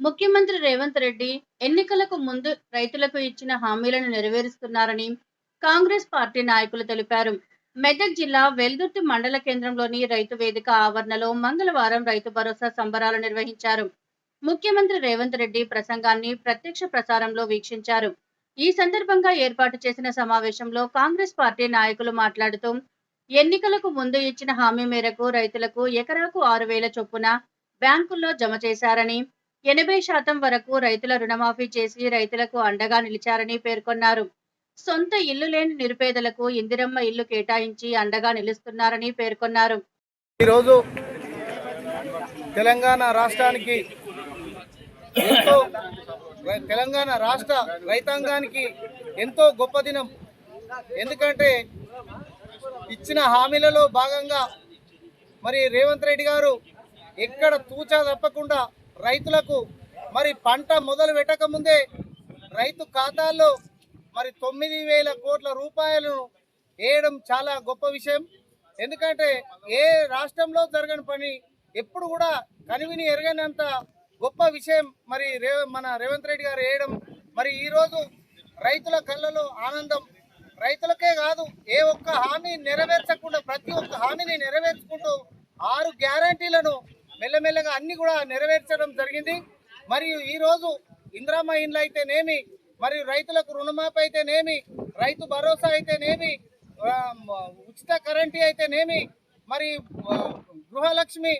ముఖ్యమంత్రి రేవంత్ రెడ్డి ఎన్నికలకు ముందు రైతులకు ఇచ్చిన హామీలను నెరవేరుస్తున్నారని కాంగ్రెస్ పార్టీ నాయకులు తెలిపారు. మెదక్ జిల్లా వెల్దుర్తి మండల కేంద్రంలోని రైతు వేదిక ఆవరణలో మంగళవారం రైతు భరోసా సంబరాలు నిర్వహించారు. ముఖ్యమంత్రి రేవంత్ రెడ్డి ప్రసంగాన్ని ప్రత్యక్ష ప్రసారంలో వీక్షించారు. ఈ సందర్భంగా ఏర్పాటు చేసిన సమావేశంలో కాంగ్రెస్ పార్టీ నాయకులు మాట్లాడుతూ ఎన్నికలకు ముందు ఇచ్చిన హామీ మేరకు రైతులకు ఎకరాకు ఆరు వేల చొప్పున బ్యాంకుల్లో జమ చేశారని ఎనభై శాతం వరకు రైతుల రుణమాఫీ చేసి రైతులకు అండగా నిలిచారని పేర్కొన్నారు. సొంత ఇల్లు లేని నిరుపేదలకు ఇందిరమ్మ ఇల్లు కేటాయించి అండగా నిలుస్తున్నారని పేర్కొన్నారు. ఈరోజు తెలంగాణ రాష్ట్రానికి ఎంతో తెలంగాణ రాష్ట్ర రైతాంగానికి ఎంతో గొప్ప దినం. ఎందుకంటే ఇచ్చిన హామీలలో భాగంగా మరి రేవంత్ రెడ్డి గారు ఎక్కడ తూచా తప్పకుండా రైతులకు మరి పంట మొదలు పెట్టకముందే రైతు ఖాతాల్లో మరి తొమ్మిది వేల కోట్ల రూపాయలను వేయడం చాలా గొప్ప విషయం. ఎందుకంటే ఏ రాష్ట్రంలో జరగని పని ఎప్పుడు కూడా కనివిని ఎరగనంత గొప్ప విషయం మరి రే మన రేవంత్ రెడ్డి గారు వేయడం. మరి ఈరోజు రైతుల కళ్ళలో ఆనందం. రైతులకే కాదు ఏ ఒక్క హామీ నెరవేర్చకుండా ప్రతి ఒక్క హామీని నెరవేర్చుకుంటూ ఆరు గ్యారంటీలను మెల్లమెల్లగా అన్ని కూడా నెరవేర్చడం జరిగింది. మరియు ఈరోజు ఇందిరామ ఇండ్లు అయితేనేమి మరియు రైతులకు రుణమాఫీ అయితేనేమి రైతు భరోసా అయితేనేమి ఉచిత కరెంటు అయితేనేమి మరి గృహలక్ష్మి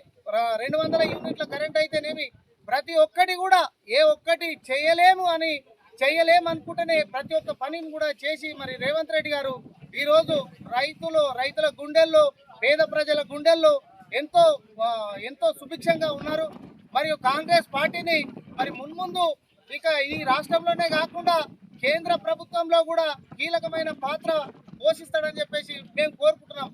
రెండు వందల యూనిట్ల కరెంట్ అయితేనేమి ప్రతి ఒక్కటి కూడా ఏ ఒక్కటి చేయలేము అని చేయలేము అనుకుంటేనే ప్రతి ఒక్క పనిని కూడా చేసి మరి రేవంత్ రెడ్డి గారు ఈరోజు రైతులు రైతుల గుండెల్లో పేద ప్రజల గుండెల్లో ఎంతో ఎంతో సుభిక్షంగా ఉన్నారు. మరియు కాంగ్రెస్ పార్టీని మరి మున్ముందు ఇక ఈ రాష్ట్రంలోనే కాకుండా కేంద్ర ప్రభుత్వంలో కూడా కీలకమైన పాత్ర పోషిస్తాడని చెప్పేసి మేము కోరుకుంటున్నాం.